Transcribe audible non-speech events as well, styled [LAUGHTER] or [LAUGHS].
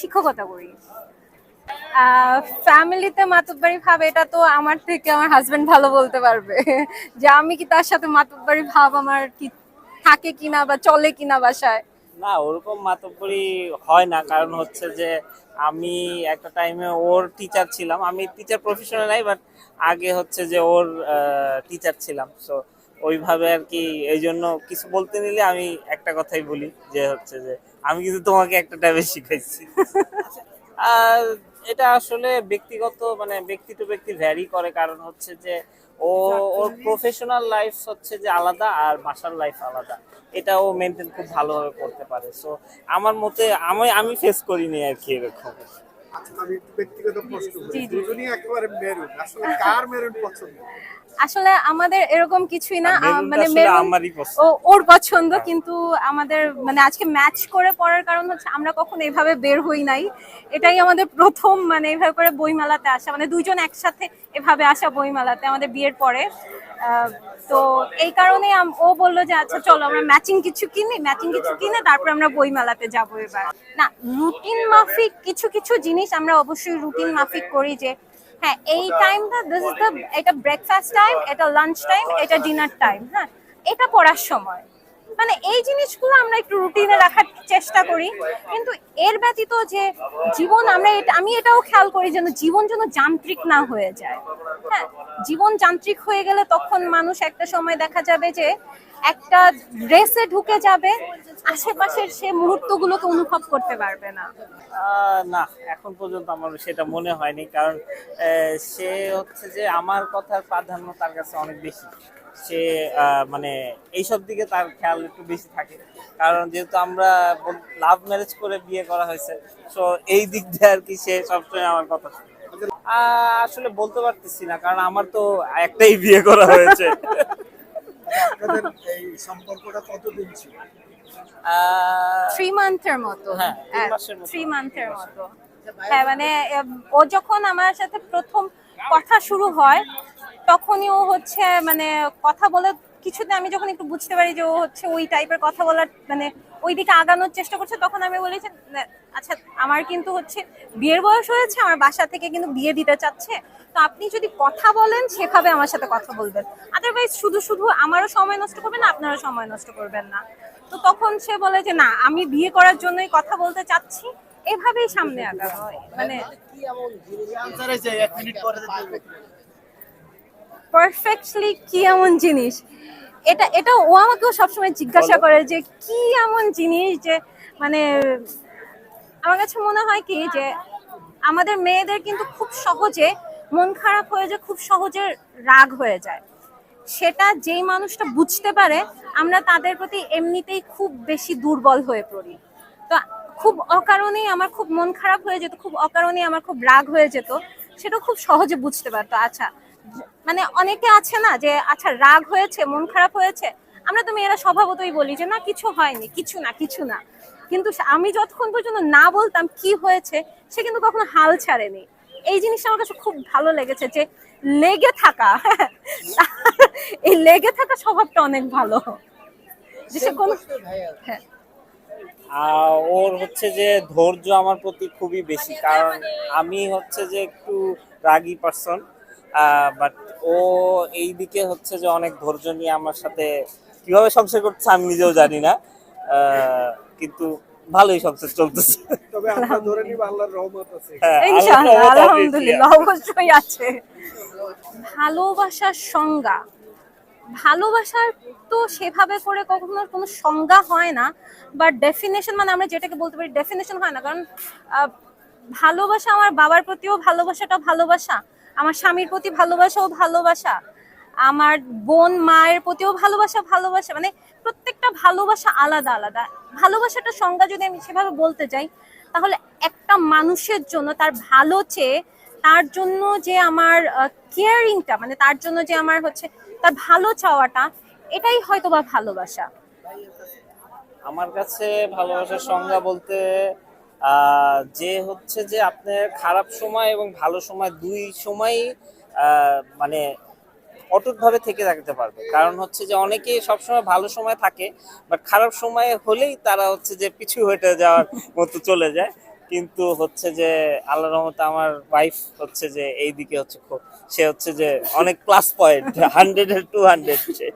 শিক্ষকতা করি। ফ্যামিলিতে মাতুব্বাড়ি ভাব, এটা তো আমার থেকে আমার হাজবেন্ড ভালো বলতে পারবে। যে আমি কি তার সাথে মাতুব্বাড়ি ভাব আমার কি থাকে কিনা বা চলে কিনা বাসায়? না, ওরকম মাতব্বরি হয় না। কারণ হচ্ছে যে আমি একটা টাইমে ওর টিচার ছিলাম। আমি টিচার প্রফেশনাল নাই বাট আগে হচ্ছে যে ওর টিচার ছিলাম। সো ওইভাবে আর কি এই জন্য কিছু বলতে নিলে আমি একটা কথাই বলি, যে হচ্ছে যে আমি কিন্তু তোমাকে একটা টাইমে শিখাইছি। আর এটা আসলে ব্যক্তিগত মানে ব্যক্তি টু ব্যক্তি ভ্যারি করে, কারণ হচ্ছে যে ও, ওর প্রফেশনাল লাইফ হচ্ছে যে আলাদা আর বাসার লাইফ আলাদা। এটা ও মেনটেন খুব ভালোভাবে করতে পারে। সো আমার মতে আমি আমি ফেস করিনি আর কি এরকম। আমি ব্যক্তিগত প্রশ্ন করি জি, জি। দুজনই একেবারে মেরুন আসলে কার মেরুন পছন্দ? আসলে আমাদের এরকম কিছুই না আহ, মানে ওর পছন্দ কিন্তু আমাদের মানে আজকে ম্যাচ করে পড়ার কারণ হচ্ছে আমরা কখনো এভাবে বের হই নাই। এটাই আমাদের প্রথম মানে এভাবে করে বইমেলাতে আসা মানে দুইজন একসাথে এভাবে আসা বইমেলাতে আমাদের বিয়ের পরে। তো এই কারণে ও বলল যে আচ্ছা চলো, আমরা ম্যাচিং কিছু কিনি ম্যাচিং কিছু কিনে তারপর আমরা বইমেলাতে যাব এবার। না রুটিন মাফিক কিছু কিছু জিনিস আমরা অবশ্যই রুটিন মাফিক করি যে হ্যাঁ এই টাইমটা দিস ইজ দ্য এটা ব্রেকফাস্ট টাইম এটা লাঞ্চ টাইম এটা ডিনার টাইম হ্যাঁ এটা পড়ার সময়। মানে এই জিনিসগুলো আমরা একটু রুটিনে রাখার চেষ্টা করি, কিন্তু এর ব্যতীত যে, জীবন আমরা এটা, আমি এটাও খেয়াল করি যেন জীবন যেন যান্ত্রিক না হয়ে যায়। হ্যাঁ জীবন যান্ত্রিক হয়ে গেলে তখন মানুষ একটা সময় দেখা যাবে যে একটা ড্রেসে ঢুকে যাবে, আশেপাশের সে মুহূর্তগুলোকে অনুভব করতে পারবে না। না, এখন পর্যন্ত আমার সেটা মনে হয়নি, কারণ সে হচ্ছে যে আমার কথার প্রাধান্য তার কাছে অনেক বেশি। সে মানে এইসব দিকে তার খেয়াল একটু বেশি থাকে। কারণ যেহেতু আমরা লাভ ম্যারেজ করে বিয়ে করা হয়েছে তো এই দিক দিয়ে আর কি সে সবসময় আমার কথা শুনে। আসলে বলতে পারতেছি না কারণ আমার তো একটাই বিয়ে করা হয়েছে। আপনাদের এই সম্পর্কটা কতদিন ছিল? থ্রি মান্থের মতো। হ্যাঁ। থ্রি মান্থের মতো। হ্যাঁ মানে ও যখন আমার সাথে প্রথম কথা শুরু হয় তখনই ও হচ্ছে মানে কথা বলে কিছুতে আমি যখন একটু বুঝতে পারি যে ও হচ্ছে ওই টাইপের কথা বলার মানে ওই দিকে আগানোর চেষ্টা করছে তখন আমি বলেছি "না, আচ্ছা আমার কিন্তু হচ্ছে বিয়ের বয়স হয়েছে আমার বাসা থেকে কিন্তু বিয়ে দিতে চাচ্ছে। তো আপনি যদি কথা বলেন সেভাবে আমার সাথে কথা বলবেন। আদারওয়াইজ শুধু শুধু আমারও সময় নষ্ট করবেন না আপনারও সময় নষ্ট করবেন না। তো তখন সে বলে যে না আমি বিয়ে করার জন্যই কথা বলতে চাচ্ছি। এভাবেই সামনে আগানো হয়। মানে আনসার আছে এক মিনিট পরে দিতে পারফেক্টলি কি এমন জিনিস? এটা এটা ও আমাকেও সবসময় জিজ্ঞাসা করে যে কি এমন জিনিস যে মানে আমার কাছে মনে হয় কি যে আমাদের মেয়েদের কিন্তু খুব সহজে মন খারাপ হয়ে যায় খুব সহজে রাগ হয়ে যায়। সেটা যেই মানুষটা বুঝতে পারে আমরা তাদের প্রতি এমনিতেই খুব বেশি দুর্বল হয়ে পড়ি। তো খুব অকারণেই আমার খুব মন খারাপ হয়ে যেত খুব অকারণেই আমার খুব রাগ হয়ে যেত সেটা খুব সহজে বুঝতে পারতো। আচ্ছা মানে অনেকে আছে না যে আচ্ছা রাগ হয়েছে মন খারাপ হয়েছে? আমরা তো মেয়েরা স্বভাবতই বলি যে না কিছু হয়নি কিছু না কিছু না। কিন্তু আমি যতক্ষণ পর্যন্ত না বলতাম কি হয়েছে সে কিন্তু কখনো হাল ছাড়েনি। এই জিনিসটা আমার কাছে খুব ভালো লেগেছে যে লেগে থাকা [LAUGHS] এই লেগে থাকা স্বভাবটা অনেক ভালো। যে সে কোনো হ্যাঁ। ওর হচ্ছে যে ধৈর্য আমার প্রতি খুবই বেশি। কারণ আমি হচ্ছে যে একটু রাগী পার্সন বাট ও এই দিকে হচ্ছে যে অনেক ধৈর্য নিয়ে আমার সাথে কীভাবে সংসার করছে আমি নিজেও জানি না। আহ, কিন্তু ভালোই সংসার চলতেছে। তবে আমরা ধরে নিব আল্লাহর রহমত আছে। হ্যাঁ, ইনশাআল্লাহ আলহামদুলিল্লাহ অবশ্যই আছে। ভালোবাসার সংজ্ঞা। ভালোবাসার তো সেভাবে করে কখনো কোনো সংজ্ঞা হয় না বা ডেফিনেশন মানে আমরা যেটাকে বলতে পারি ডেফিনেশন হয় না। কারণ আহ, ভালোবাসা আমার বাবার প্রতিও ভালোবাসাটা ভালোবাসা। আমার স্বামীর প্রতি ভালোবাসাও ভালোবাসা, আমার বোন মায়ের প্রতিও ভালোবাসা ভালোবাসা মানে প্রত্যেকটা ভালোবাসা আলাদা আলাদা। ভালোবাসাটা সংজ্ঞা যদি আমি সেভাবে বলতে যাই, তাহলে একটা মানুষের জন্য, তার ভালো চেয়ে, তার জন্য যে আমার কেয়ারিংটা মানে তার জন্য যে আমার হচ্ছে, তার ভালো চাওয়াটা, এটাই হয়তো বা ভালোবাসা। আমার কাছে ভালোবাসার সংজ্ঞা বলতে যে হচ্ছে যে আপনার খারাপ সময় এবং ভালো সময় দুই সময়ই মানে অটুটভাবে থেকে থাকতে পারবে। কারণ হচ্ছে যে অনেকে সবসময় ভালো সময় থাকে বাট খারাপ সময় হলেই তারা হচ্ছে যে পিছু হটে যাওয়ার [LAUGHS] মতো চলে যায়। কিন্তু হচ্ছে যে আল্লাহ রহমতে আমার ওয়াইফ হচ্ছে যে এই দিকে হচ্ছে খুব সে হচ্ছে যে অনেক plus point hundred to hundred say.